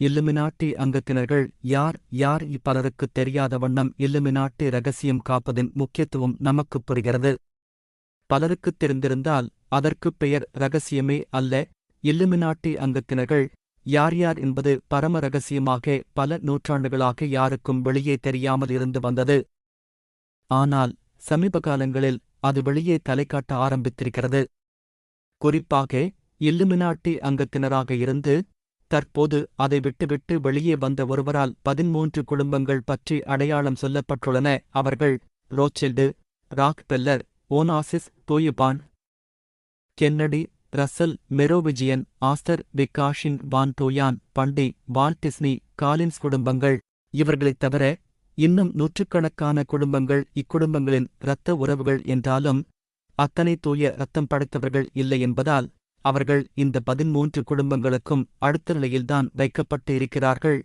இல்லுமினாட்டி அங்கத்தினர்கள் யார் யார் இப்பலருக்கு தெரியாத வண்ணம் இல்லுமினாட்டி ரகசியம் காப்பதின் முக்கியத்துவம் நமக்குப் புரிகிறது. பலருக்குத் தெரிந்திருந்தால் அதற்குப் பெயர் ரகசியமே அல்ல. இல்லுமினாட்டி அங்கத்தினர்கள் யார் யார் என்பது பரம ரகசியமாக பல நூற்றாண்டுகளாக யாருக்கும் வெளியே தெரியாமல் இருந்து வந்தது. ஆனால் சமீப காலங்களில் அது வெளியே தலைக்காட்ட ஆரம்பித்திருக்கிறது. குறிப்பாக இல்லுமினாட்டி அங்கத்தினராக இருந்து தற்போது அதை விட்டுவிட்டு வெளியே வந்த ஒருவரால் பதிமூன்று குடும்பங்கள் பற்றி அடையாளம் சொல்லப்பட்டுள்ளன. அவர்கள் Rothschild Rockefeller Onassis DuPont Kennedy Russell Merovingian Astor விகாஷின் van Duyn Bundy Walt Disney Collins குடும்பங்கள். இவர்களைத் தவிர இன்னும் நூற்றுக்கணக்கான குடும்பங்கள் இக்குடும்பங்களின் இரத்த உறவுகள் என்றாலும் அத்தனை தூய இரத்தம் படைத்தவர்கள் இல்லை என்பதால் அவர்கள் இந்த பதிமூன்று குடும்பங்களுக்கும் அடுத்த நிலையில்தான் வைக்கப்பட்டு இருக்கிறார்கள்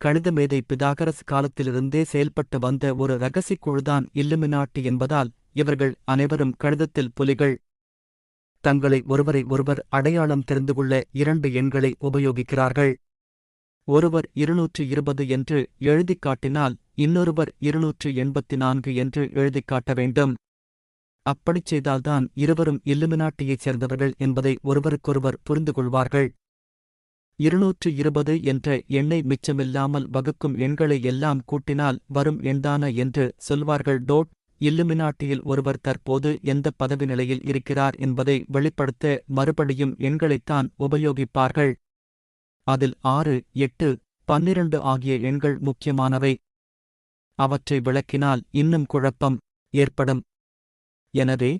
கணித மேதை பிதாகரஸ் காலத்திலிருந்தே செயல்பட்டு வந்த ஒரு ரகசிய குழுதான் இல்லுமினாட்டி என்பதால் இவர்கள் அனைவரும் கணிதத்தில் புலிகள். தங்களை ஒருவரை ஒருவர் அடையாளம் தெரிந்து கொள்ள இரண்டு எண்களை உபயோகிக்கிறார்கள். ஒருவர் இருநூற்று இருபது என்று எழுதிக் காட்டினால் இன்னொருவர் இருநூற்று எண்பத்தி நான்கு என்று எழுதிக் காட்ட வேண்டும். அப்படிச் செய்தால்தான் இருவரும் இல்லுமினாட்டியைச் சேர்ந்தவர்கள் என்பதை ஒருவருக்கொருவர் புரிந்து கொள்வார்கள் இருநூற்று இருபது என்ற எண்ணை மிச்சமில்லாமல் வகுக்கும் எண்களை எல்லாம் கூட்டினால் வரும் எண்தான என்று சொல்வார்கள். டோட் இல்லுமினாட்டியில் ஒருவர் தற்போது எந்த பதவி நிலையில் இருக்கிறார் என்பதை வெளிப்படுத்த மறுபடியும் எண்களைத்தான் உபயோகிப்பார்கள். அதில் ஆறு எட்டு பன்னிரண்டு ஆகிய எண்கள் முக்கியமானவை. அவற்றை விளக்கினால் இன்னும் குழப்பம் ஏற்படும். எனவே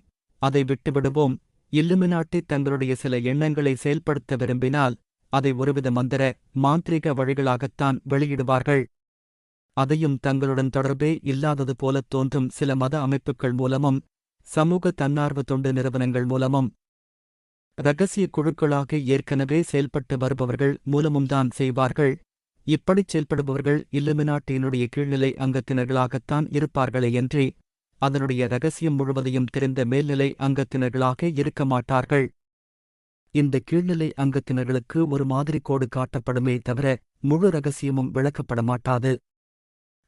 அதை விட்டுவிடுவோம். இல்லுமினாட்டி தங்களுடைய சில எண்ணங்களை செயல்படுத்த விரும்பினால் அதை ஒருவித மந்திர மாந்திரிக வழிகளாகத்தான் வெளியிடுவார்கள். அதையும் தங்களுடன் தொடர்பே இல்லாதது போலத் தோன்றும் சில மத அமைப்புகள் மூலமும் சமூக தன்னார்வ தொண்டு நிறுவனங்கள் மூலமும். இரகசிய குழுக்களாக ஏற்கனவே செயல்பட்டு வருபவர்கள் மூலமும்தான் செய்வார்கள். இப்படிச் செயல்படுபவர்கள் இல்லுமினாட்டியினுடைய கீழ்நிலை அங்கத்தினர்களாகத்தான் இருப்பார்களே இருப்பார்களேயன்றி அதனுடைய ரகசியம் முழுவதையும் தெரிந்த மேல்நிலை அங்கத்தினர்களாக இருக்க மாட்டார்கள். இந்த கீழ்நிலை அங்கத்தினர்களுக்கு ஒரு மாதிரி கோடு காட்டப்படுமே தவிர முழு ரகசியமும் விளக்கப்பட மாட்டாது.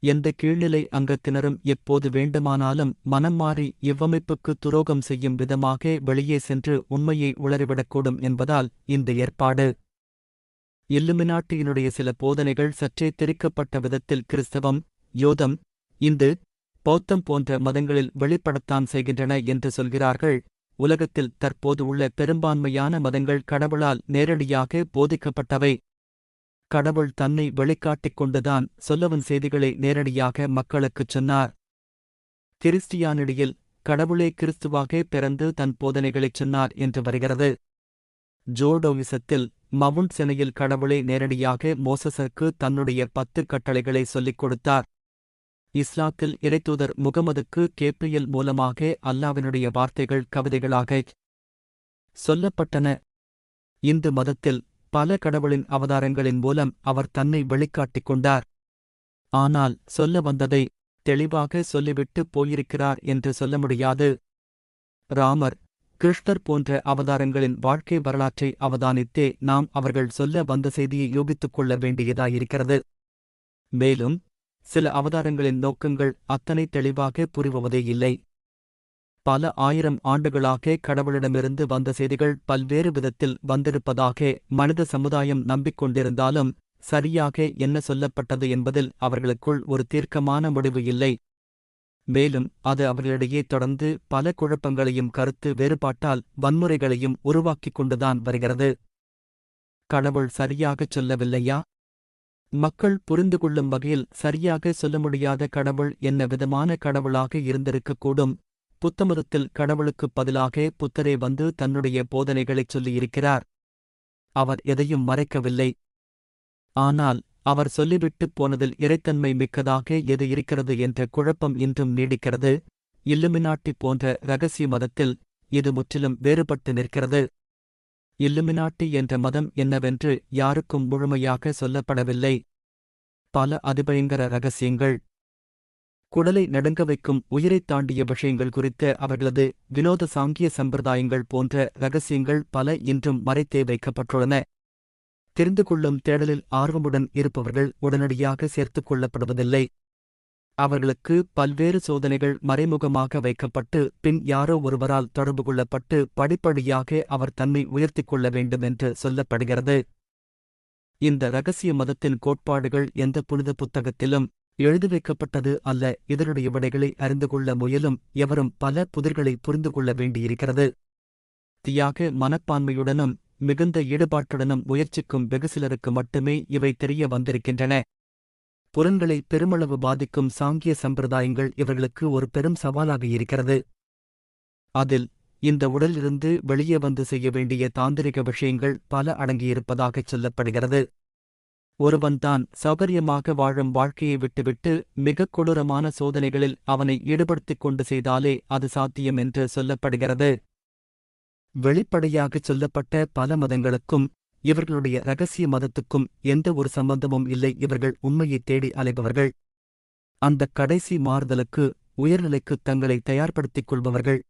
எந்த கீழ்நிலை அங்கத்தினரும் எப்போது வேண்டுமானாலும் மனம் மாறி இவ்வமைப்புக்கு துரோகம் செய்யும் விதமாக வெளியே சென்று உண்மையை உளறிவிடக்கூடும் என்பதால் இந்த ஏற்பாடு. இல்லுமினாட்டியினுடைய சில போதனைகள் சற்றே திரிக்கப்பட்ட விதத்தில் கிறிஸ்தவம் யோதம் இந்து பௌத்தம் போன்ற மதங்களில் வெளிப்படத்தான் செய்கின்றன என்று சொல்கிறார்கள். உலகத்தில் தற்போது உள்ள பெரும்பான்மையான மதங்கள் கடவுளால் நேரடியாக போதிக்கப்பட்டவை. கடவுள் தன்னை வெளிக்காட்டிக் கொண்டுதான் சொல்லவன் செய்திகளை நேரடியாக மக்களுக்குச் சொன்னார். கிறிஸ்டியானிடையில் கடவுளே கிறிஸ்துவாக பிறந்து தன் போதனைகளைச் சொன்னார் என்று வருகிறது. ஜோடோவிசத்தில் மவுண்ட் செனையில் கடவுளே நேரடியாக மோசசருக்கு தன்னுடைய பத்து கட்டளைகளை சொல்லிக் கொடுத்தார். இஸ்லாத்தில் இறைத்தூதர் முகமதுக்கு கேப்பியல் மூலமாக அல்லாவினுடைய வார்த்தைகள் கவிதைகளாக சொல்லப்பட்டன. இந்து மதத்தில் பல கடவுளின் அவதாரங்களின் மூலம் அவர் தன்னை வெளிக்காட்டிக் கொண்டார். ஆனால் சொல்ல வந்ததை தெளிவாக சொல்லிவிட்டு போயிருக்கிறார் என்று சொல்ல முடியாது. ராமர் கிருஷ்ணர் போன்ற அவதாரங்களின் வாழ்க்கை வரலாற்றை அவதானித்தே நாம் அவர்கள் சொல்ல வந்த செய்தியை யூகித்துக் கொள்ள வேண்டியதாயிருக்கிறது. மேலும் சில அவதாரங்களின் நோக்கங்கள் அத்தனை தெளிவாக புரிவதே இல்லை. பல ஆயிரம் ஆண்டுகளாக கடவுளிடமிருந்து வந்த செய்திகள் பல்வேறு விதத்தில் வந்திருப்பதாக மனித சமுதாயம் நம்பிக்கொண்டிருந்தாலும் சரியாக என்ன சொல்லப்பட்டது என்பதில் அவர்களுக்குள் ஒரு தீர்க்கமான முடிவு இல்லை. மேலும் அது அவர்களிடையே தொடர்ந்து பல குழப்பங்களையும் கருத்து வேறுபாட்டால் வன்முறைகளையும் உருவாக்கிக் கொண்டுதான் வருகிறது. கடவுள் சரியாகச் சொல்லவில்லையா? மக்கள் புரிந்து கொள்ளும் வகையில் சரியாக சொல்ல முடியாத கடவுள் என்ன விதமான கடவுளாக இருந்திருக்கக்கூடும். புத்தமதத்தில் கடவுளுக்குப் பதிலாக புத்தரே வந்து தன்னுடைய போதனைகளைச் சொல்லியிருக்கிறார். அவர் எதையும் மறைக்கவில்லை. ஆனால் அவர் சொல்லிவிட்டுப் போனதில் இறைத்தன்மை மிக்கதாக எது இருக்கிறது என்ற குழப்பம் இன்றும் நீடிக்கிறது. இல்லுமினாட்டி போன்ற ரகசிய மதத்தில் இது முற்றிலும் வேறுபட்டு நிற்கிறது. இல்லுமினாட்டி என்ற மதம் என்னவென்று யாருக்கும் முழுமையாக சொல்லப்படவில்லை. பல அதிபயங்கர ரகசியங்கள். குடலை நடுங்க வைக்கும் உயிரைத் தாண்டிய விஷயங்கள் குறித்த அவர்களது வினோத சாங்கிய சம்பிரதாயங்கள் போன்ற ரகசியங்கள் பல இன்றும் மறைத்தே வைக்கப்பட்டுள்ளன. தெரிந்து கொள்ளும் தேடலில் ஆர்வமுடன் இருப்பவர்கள் உடனடியாக சேர்த்துக் கொள்ளப்படுவதில்லை. அவர்களுக்கு பல்வேறு சோதனைகள் மறைமுகமாக வைக்கப்பட்டு பின் யாரோ ஒருவரால் தொடர்பு கொள்ளப்பட்டு படிப்படியாக அவர் தன்னை உயர்த்திக் கொள்ள வேண்டும் என்று சொல்லப்படுகிறது. இந்த ரகசிய மதத்தின் கோட்பாடுகள் எந்த புனித புத்தகத்திலும் எழுதி வைக்கப்பட்டது அல்ல. இதனுடைய விடைகளை அறிந்து கொள்ள முயலும் எவரும் பல புதிர்களை புரிந்து கொள்ள வேண்டியிருக்கிறது. தியாக மனப்பான்மையுடனும் மிகுந்த ஈடுபாட்டுடனும் முயற்சிக்கும் வெகு சிலருக்கு மட்டுமே இவை தெரிய வந்திருக்கின்றன. புலன்களை பெருமளவு பாதிக்கும் சாங்கிய சம்பிரதாயங்கள் இவர்களுக்கு ஒரு பெரும் சவாலாக இருக்கிறது. அதில் இந்த உடலிலிருந்து வெளியே வந்து செய்ய வேண்டிய தாந்திரிக விஷயங்கள் பல அடங்கியிருப்பதாகச் சொல்லப்படுகிறது. ஒருவன் தான் சௌகரியமாக வாழும் வாழ்க்கையை விட்டுவிட்டு மிகக் கொடூரமான சோதனைகளில் அவனை ஈடுபடுத்திக் கொண்டு செய்தாலே அது சாத்தியம் என்று சொல்லப்படுகிறது. வெளிப்படையாகச் சொல்லப்பட்ட பல மதங்களுக்கும் இவர்களுடைய ரகசிய மதத்துக்கும் எந்த ஒரு சம்பந்தமும் இல்லை இவர்கள் உண்மையைத் தேடி அலைபவர்கள். அந்த கடைசி மாறுதலுக்கு உயர்நிலைக்கு தங்களை தயார்படுத்திக் கொள்பவர்கள்.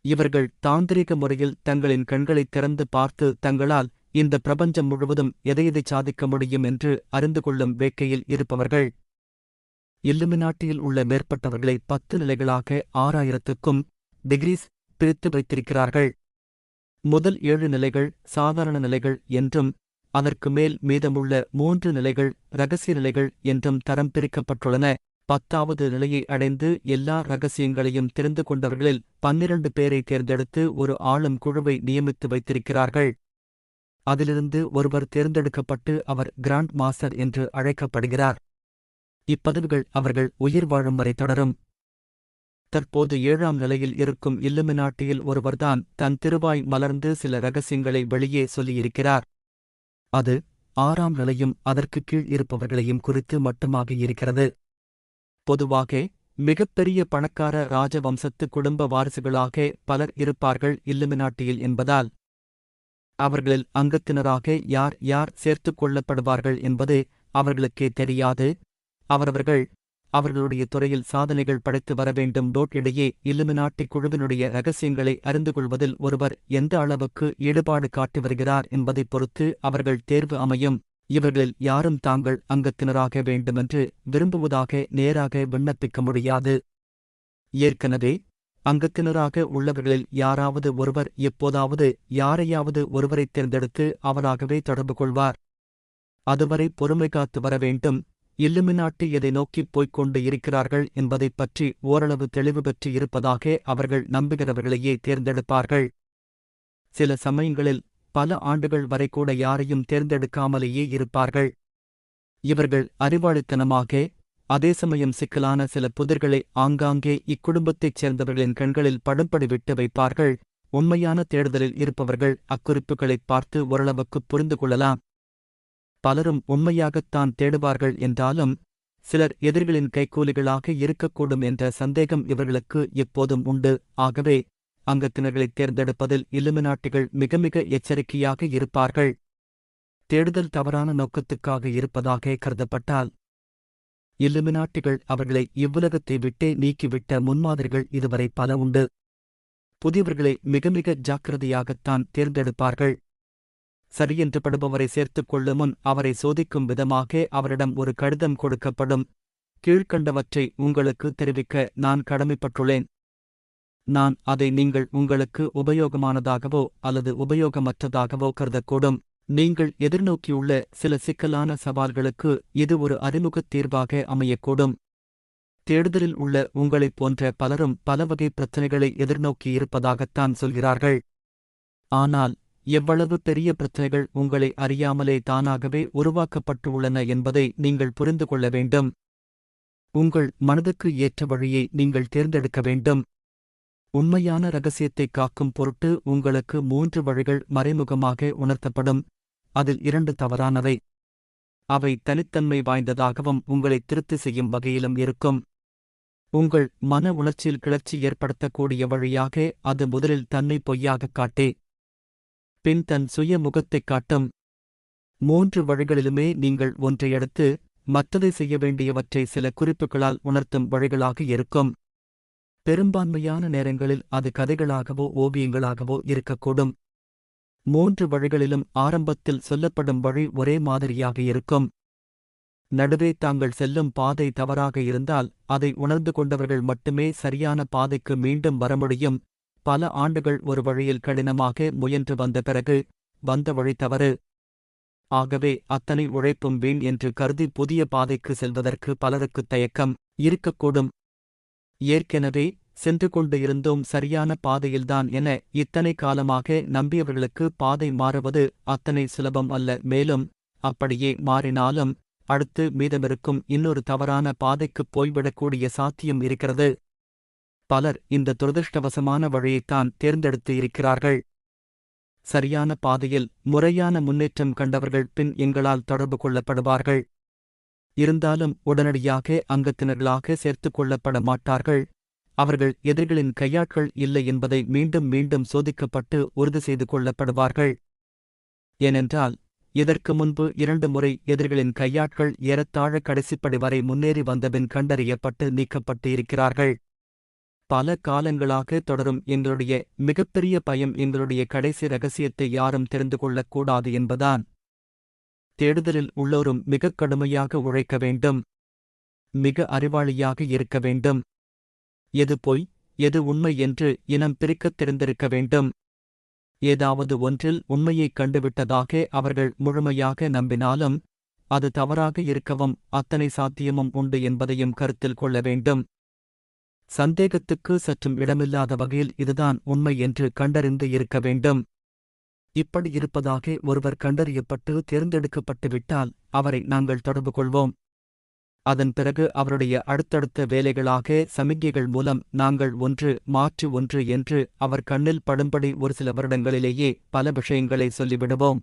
இவர்கள் தாந்திரிக முறையில் தங்களின் கண்களைத் திறந்து பார்த்து தங்களால் இந்த பிரபஞ்சம் முழுவதும் எதையெதை சாதிக்க முடியும் என்று அறிந்து கொள்ளும் வேட்கையில் இருப்பவர்கள். இல்லுமினாட்டியில் உள்ள மேற்பட்டவர்களை பத்து நிலைகளாக ஆறாயிரத்துக்கும் டிகிரிஸ் பிரித்து வைத்திருக்கிறார்கள். முதல் ஏழு நிலைகள் சாதாரண நிலைகள் என்றும் அதற்கு மேல் மீதமுள்ள மூன்று நிலைகள் ரகசிய நிலைகள் என்றும் தரம் பிரிக்கப்பட்டுள்ளன. பத்தாவது நிலையை அடைந்து எல்லா ரகசியங்களையும் தெரிந்து கொண்டவர்களில் பன்னிரண்டு பேரை தேர்ந்தெடுத்து ஒரு ஆளும் குழுவை நியமித்து வைத்திருக்கிறார்கள். அதிலிருந்து ஒருவர் தேர்ந்தெடுக்கப்பட்டு அவர் கிராண்ட் மாஸ்டர் என்று அழைக்கப்படுகிறார். இப்பதவிகள் அவர்கள் உயிர் வாழும் வரை தொடரும். தற்போது ஏழாம் நிலையில் இருக்கும் இல்லுமினாட்டியில் ஒருவர்தான் தன் திருவாய் மலர்ந்து சில ரகசியங்களை வெளியே சொல்லியிருக்கிறார். அது ஆறாம் நிலையும் அதற்கு கீழ் இருப்பவர்களையும் குறித்து மட்டுமாக இருக்கிறது. பொதுவாக மிகப்பெரிய பணக்கார ராஜவம்சத்து குடும்ப வாரிசுகளாக பலர் இருப்பார்கள் இல்லுமினாட்டியில் என்பதால் அவர்களில் அங்கத்தினராக யார் யார் சேர்த்துக் கொள்ளப்படுவார்கள் என்பது அவர்களுக்கே தெரியாது. அவரவர்கள் அவர்களுடைய துறையில் சாதனைகள் படைத்து வர வேண்டும். டோட் இடையே இல்லுமினாட்டி குழுவினுடைய ரகசியங்களை அறிந்து கொள்வதில் ஒருவர் எந்த அளவுக்கு ஈடுபாடு காட்டி வருகிறார் என்பதைப் பொறுத்து அவர்கள் தேர்வு அமையும். இவர்களில் யாரும் தாங்கள் அங்கத்தினராக வேண்டுமென்று விரும்புவதாக நேராக விண்ணப்பிக்க முடியாது. ஏற்கனவே அங்கத்தினராக உள்ளவர்களில் யாராவது ஒருவர் எப்போதாவது யாரையாவது ஒருவரைத் தேர்ந்தெடுத்து அவராகவே தொடர்பு கொள்வார். அதுவரை பொறுமை காத்து வர வேண்டும். இல்லுமினாட்டி எதை நோக்கிப் போய்க் கொண்டு இருக்கிறார்கள் என்பதைப் பற்றி ஓரளவு தெளிவு பெற்று இருப்பதாக அவர்கள் நம்புகிறவர்களையே தேர்ந்தெடுப்பார்கள். சில சமயங்களில் பல ஆண்டுகள் வரை கூட யாரையும் தேர்ந்தெடுக்காமலேயே இருப்பார்கள். இவர்கள் அறிவாளித்தனமாக அதே சமயம் சிக்கலான சில புதிர்களை ஆங்காங்கே இக்குடும்பத்தைச் சேர்ந்தவர்களின் கண்களில் படும்படி விட்டு வைப்பார்கள். உண்மையான தேடுதலில் இருப்பவர்கள் அக்குறிப்புகளைப் பார்த்து ஓரளவுக்குப் புரிந்து கொள்ளலாம். பலரும் உண்மையாகத்தான் தேடுவார்கள் என்றாலும் சிலர் எதிரிகளின் கைக்கூலிகளாக இருக்கக்கூடும் என்ற சந்தேகம் இவர்களுக்கு எப்போதும் உண்டு. ஆகவே அங்கத்தினர்களைத் தேர்ந்தெடுப்பதில் இல்லுமினாட்டிகள் மிக மிக எச்சரிக்கையாக இருப்பார்கள். தேடுதல் தவறான நோக்கத்துக்காக இருப்பதாக கருதப்பட்டால் இல்லுமினாட்டிகள் அவர்களை இவ்வுலகத்தை விட்டே நீக்கிவிட்ட முன்மாதிரிகள் இதுவரை பல உண்டு. புதியவர்களை மிக மிக ஜாக்கிரதையாகத்தான் தேர்ந்தெடுப்பார்கள். சரியென்று படுபவரை சேர்த்துக் கொள்ளும் முன் அவரை சோதிக்கும் விதமாக அவரிடம் ஒரு கடிதம் கொடுக்கப்படும். கீழ்க்கண்டவற்றை உங்களுக்கு தெரிவிக்க நான் கடமைப்பட்டுள்ளேன். நான் அதை நீங்கள் உங்களுக்கு உபயோகமானதாகவோ அல்லது உபயோகமற்றதாகவோ கருதக்கூடும். நீங்கள் எதிர்நோக்கியுள்ள சில சிக்கலான சவால்களுக்கு இது ஒரு அறிமுகத் தீர்வாக அமையக்கூடும். தேடுதலில் உள்ள உங்களைப் போன்ற பலரும் பல வகை பிரச்சனைகளை எதிர்நோக்கியிருப்பதாகத்தான் சொல்கிறார்கள். ஆனால் எவ்வளவு பெரிய பிரச்சனைகள் உங்களை அறியாமலே தானாகவே உருவாக்கப்பட்டு உள்ளன என்பதை நீங்கள் புரிந்து கொள்ள வேண்டும். உங்கள் மனதுக்கு ஏற்ற வழியை நீங்கள் தேர்ந்தெடுக்க வேண்டும். உண்மையான ரகசியத்தை காக்கும் பொருட்டு உங்களுக்கு மூன்று வழிகள் மறைமுகமாக உணர்த்தப்படும். அதில் இரண்டு தவறானவை. அவை தனித்தன்மை வாய்ந்ததாகவும் உங்களை திருப்தி செய்யும் வகையிலும் இருக்கும். உங்கள் மன உணர்ச்சியில் கிளர்ச்சி ஏற்படுத்தக்கூடிய வழியாக அது முதலில் தன்னை பொய்யாகக் காட்டே. பின் தன் சுய முகத்தைக் காட்டும். மூன்று வழிகளிலுமே நீங்கள் ஒன்றை எடுத்து மற்றதை செய்ய வேண்டியவற்றை சில குறிப்புகளால் உணர்த்தும் வழிகளாக இருக்கும். பெரும்பான்மையான நேரங்களில் அது கதைகளாகவோ ஓவியங்களாகவோ இருக்கக்கூடும். மூன்று வழிகளிலும் ஆரம்பத்தில் சொல்லப்படும் வழி ஒரே மாதிரியாக இருக்கும். நடுவே தாங்கள் செல்லும் பாதை தவறாக இருந்தால் அதை உணர்ந்து கொண்டவர்கள் மட்டுமே சரியான பாதைக்கு மீண்டும் வர முடியும். பல ஆண்டுகள் ஒரு வழியில் கடினமாக முயன்று வந்த பிறகு வந்த வழி தவறு. ஆகவே அத்தனை உழைப்பும் வீண் என்று கருதி புதிய பாதைக்கு செல்வதற்கு பலருக்கு தயக்கம் இருக்கக்கூடும். ஏற்கெனவே சென்று கொண்டு இருந்தோம் சரியான பாதையில்தான் என இத்தனை காலமாக நம்பியவர்களுக்கு பாதை மாறுவது அத்தனை சுலபம் அல்ல. மேலும் அப்படியே மாறினாலும் அடுத்து மீதமிருக்கும் இன்னொரு தவறான பாதைக்குப் போய்விடக்கூடிய சாத்தியம் இருக்கிறது. பலர் இந்த துரதிருஷ்டவசமான வழியைத்தான் தேர்ந்தெடுத்து இருக்கிறார்கள். சரியான பாதையில் முறையான முன்னேற்றம் கண்டவர்கள் பின் எங்களால் தொடர்பு கொள்ளப்படுவார்கள். இருந்தாலும் உடனடியாக அங்கத்தினர்களாக சேர்த்துக் கொள்ளப்பட மாட்டார்கள். அவர்கள் எதிரிகளின் கையாட்கள் இல்லை என்பதை மீண்டும் மீண்டும் சோதிக்கப்பட்டு உறுதி செய்து கொள்ளப்படுவார்கள். ஏனென்றால் இதற்கு முன்பு இரண்டு முறை எதிரிகளின் கையாட்கள் ஏறத்தாழ கடைசிப்படி வரை முன்னேறி வந்தபின் கண்டறியப்பட்டு நீக்கப்பட்டு இருக்கிறார்கள் பல காலங்களாக தொடரும் எங்களுடைய மிகப்பெரிய பயம் எங்களுடைய கடைசி ரகசியத்தை யாரும் தெரிந்து கொள்ளக்கூடாது என்பதான் தேடுதலில் உள்ளோரும் மிகக் கடுமையாக உழைக்க வேண்டும். மிக அறிவாளியாக இருக்க வேண்டும். எது பொய் எது உண்மை என்று இனம் பிரிக்கத் தெரிந்திருக்க வேண்டும். ஏதாவது ஒன்றில் உண்மையைக் கண்டுவிட்டதாக அவர்கள் முழுமையாக நம்பினாலும் அது தவறாக இருக்கவும் அத்தனை சாத்தியமும் உண்டு என்பதையும் கருத்தில் கொள்ள வேண்டும். சந்தேகத்துக்கு சற்றும் இடமில்லாத வகையில் இதுதான் உண்மை என்று கண்டறிந்து இருக்க வேண்டும். இப்படி இருப்பதாக ஒருவர் கண்டறியப்பட்டு தேர்ந்தெடுக்கப்பட்டுவிட்டால் அவரை நாங்கள் தொடர்பு கொள்வோம். அதன் பிறகு அவருடைய அடுத்தடுத்த வேலைகளாக சமிக்ஞைகள் மூலம் நாங்கள் ஒன்று மாற்று ஒன்று என்று அவர் கண்ணில் படும்படி ஒரு சில வருடங்களிலேயே பல விஷயங்களை சொல்லிவிடுவோம்.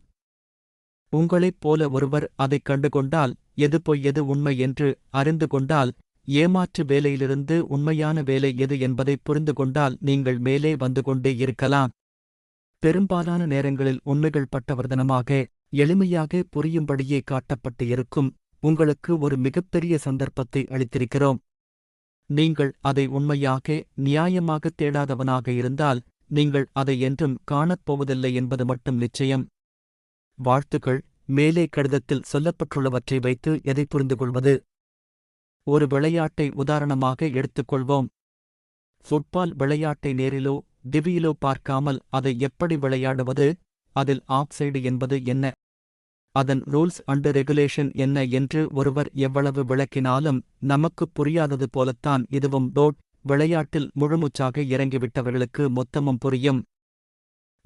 உங்களைப் போல ஒருவர் அதைக் கண்டுகொண்டால் எது பொய் எது உண்மை என்று அறிந்து கொண்டால் ஏமாற்று வேலையிலிருந்து உண்மையான வேலை எது என்பதை புரிந்து கொண்டால் நீங்கள் மேலே வந்து கொண்டே இருக்கலாம். பெரும்பாலான நேரங்களில் உண்மைகள் பட்டவர்தனமாக எளிமையாக புரியும்படியே காட்டப்பட்டு இருக்கும். உங்களுக்கு ஒரு மிகப்பெரிய சந்தர்ப்பத்தை அளித்திருக்கிறோம். நீங்கள் அதை உண்மையாக நியாயமாக தேடாதவனாக இருந்தால் நீங்கள் அதை என்றும் காணப்போவதில்லை என்பது மட்டும் நிச்சயம். வாழ்த்துக்கள். மேலே கடிதத்தில் சொல்லப்பட்டுள்ளவற்றை வைத்து எதை புரிந்து கொள்வது ஒரு விளையாட்டை உதாரணமாக எடுத்துக்கொள்வோம். ஃபுட்பால் விளையாட்டை நேரிலோ டிவியிலோ பார்க்காமல் அதை எப்படி விளையாடுவது அதில் ஆஃப்சைடு என்பது என்ன அதன் ரூல்ஸ் அண்டு ரெகுலேஷன் என்ன என்று ஒருவர் எவ்வளவு விளக்கினாலும் நமக்குப் புரியாதது போலத்தான் இதுவும் டோட் விளையாட்டில் முழுமுச்சாக இறங்கிவிட்டவர்களுக்கு மொத்தமும் புரியும்.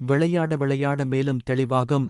விளையாட விளையாட மேலும் தெளிவாகும்.